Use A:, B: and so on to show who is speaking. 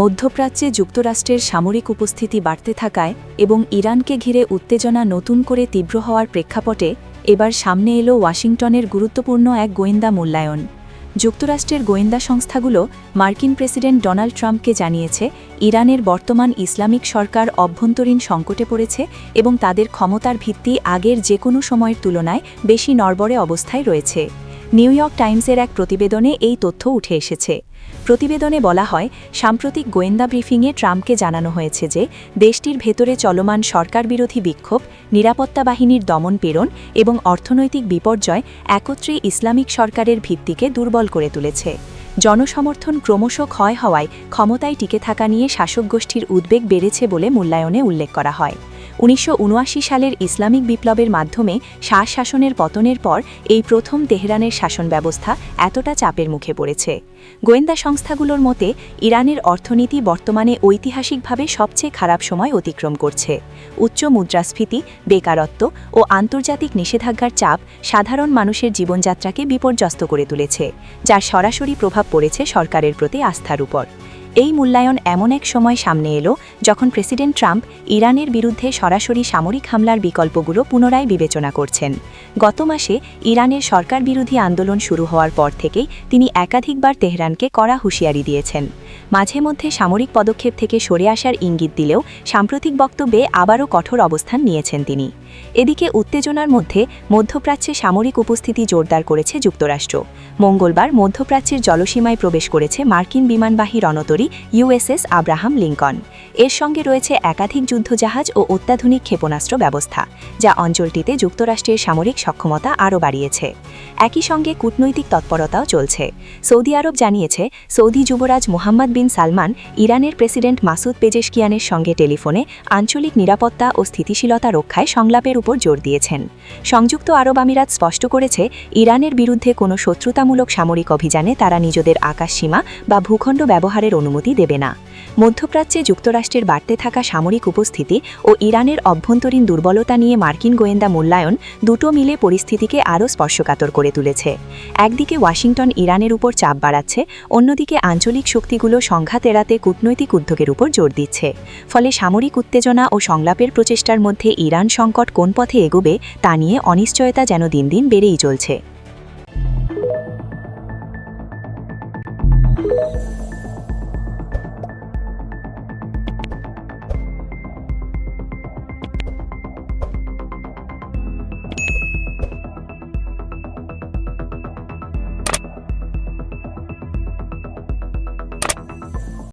A: মধ্যপ্রাচ্যে যুক্তরাষ্ট্রের সামরিক উপস্থিতি বাড়তে থাকায় এবং ইরানকে ঘিরে উত্তেজনা নতুন করে তীব্র হওয়ার প্রেক্ষাপটে এবার সামনে এলো ওয়াশিংটনের গুরুত্বপূর্ণ এক গোয়েন্দা মূল্যায়ন। যুক্তরাষ্ট্রের গোয়েন্দা সংস্থাগুলো মার্কিন প্রেসিডেন্ট ডোনাল্ড ট্রাম্পকে জানিয়েছে, ইরানের বর্তমান ইসলামিক সরকার অভ্যন্তরীণ সংকটে পড়েছে এবং তাদের ক্ষমতার ভিত্তি আগের যে কোনো সময়ের তুলনায় বেশি নড়বড়ে অবস্থায় রয়েছে। নিউ ইয়র্ক টাইমসের এক প্রতিবেদনে এই তথ্য উঠে এসেছে। প্রতিবেদনে বলা হয়, সাম্প্রতিক গোয়েন্দা ব্রিফিংয়ে ট্রাম্পকে জানানো হয়েছে যে, দেশটির ভেতরে চলমান সরকার বিরোধী বিক্ষোভ, নিরাপত্তা বাহিনীর দমন পীড়ন এবং অর্থনৈতিক বিপর্যয় একত্রে ইসলামিক সরকারের ভিত্তিকে দুর্বল করে তুলেছে। জনসমর্থন ক্রমশ ক্ষয় হওয়ায় ক্ষমতায় টিকে থাকা নিয়ে শাসক গোষ্ঠীর উদ্বেগ বেড়েছে বলে মূল্যায়নে উল্লেখ করা হয়। উনিশশো উনআশি সালের ইসলামিক বিপ্লবের মাধ্যমে শাহ শাসনের পতনের পর এই প্রথম তেহরানের শাসন ব্যবস্থা এতটা চাপের মুখে পড়েছে। গোয়েন্দা সংস্থাগুলোর মতে, ইরানের অর্থনীতি বর্তমানে ঐতিহাসিকভাবে সবচেয়ে খারাপ সময় অতিক্রম করছে। উচ্চ মুদ্রাস্ফীতি, বেকারত্ব ও আন্তর্জাতিক নিষেধাজ্ঞার চাপ সাধারণ মানুষের জীবনযাত্রাকে বিপর্যস্ত করে তুলেছে, যার সরাসরি প্রভাব পড়েছে সরকারের প্রতি আস্থার উপর। এই মূল্যায়ন এমন এক সময় সামনে এলো যখন প্রেসিডেন্ট ট্রাম্প ইরানের বিরুদ্ধে সরাসরি সামরিক হামলার বিকল্পগুলো পুনরায় বিবেচনা করছেন। গত মাসে ইরানের সরকার বিরোধী আন্দোলন শুরু হওয়ার পর থেকেই তিনি একাধিকবার তেহরানকে কড়া হুঁশিয়ারি দিয়েছেন। মাঝে মধ্যে সামরিক পদক্ষেপ থেকে সরে আসার ইঙ্গিত দিলেও সাম্প্রতিক বক্তব্যে আবারও কঠোর অবস্থান নিয়েছেন তিনি। এদিকে উত্তেজনার মধ্যে মধ্যপ্রাচ্যে সামরিক উপস্থিতি জোরদার করেছে যুক্তরাষ্ট্র। মঙ্গলবার মধ্যপ্রাচ্যের জলসীমায় প্রবেশ করেছে মার্কিন বিমানবাহী রণতরী ইউএসএস আব্রাহাম লিঙ্কন। এর সঙ্গে রয়েছে একাধিক যুদ্ধজাহাজ ও অত্যাধুনিক ক্ষেপণাস্ত্র ব্যবস্থা, যা অঞ্চলটিতে যুক্তরাষ্ট্রের সামরিক সক্ষমতা আরও বাড়িয়েছে। একই সঙ্গে কূটনৈতিক তৎপরতাও চলছে। সৌদি আরব জানিয়েছে, সৌদি যুবরাজ মোহাম্মদ বিন সালমান, ইরানের প্রেসিডেন্ট মাসুদ পেজেশকিয়ানের সঙ্গে টেলিফোনে আঞ্চলিক নিরাপত্তা ও স্থিতিশীলতা রক্ষায় সংলাপের উপর জোর দিয়েছেন। সংযুক্ত আরব আমিরাত স্পষ্ট করেছে, ইরানের বিরুদ্ধে কোনো শত্রুতামূলক সামরিক অভিযানে তারা নিজেদের আকাশসীমা বা ভূখণ্ড ব্যবহারের অনুমতি দেবে না। মধ্যপ্রাচ্যে যুক্তরাষ্ট্রের বাড়তে থাকা সামরিক উপস্থিতি ও ইরানের অভ্যন্তরীণ দুর্বলতা নিয়ে মার্কিন গোয়েন্দা মূল্যায়ন দুটো মিলে পরিস্থিতিকে আরও স্পর্শকাতর করে তুলেছে। একদিকে ওয়াশিংটন ইরানের উপর চাপ বাড়াচ্ছে, অন্যদিকে আঞ্চলিক শক্তিগুলো সংঘাত এড়াতে কূটনৈতিক উদ্যোগের উপর জোর দিচ্ছে। ফলে সামরিক উত্তেজনা ও সংলাপের প্রচেষ্টার মধ্যে ইরান সংকট কোন পথে এগোবে তা নিয়ে অনিশ্চয়তা যেন দিন দিন বেড়েই চলছে।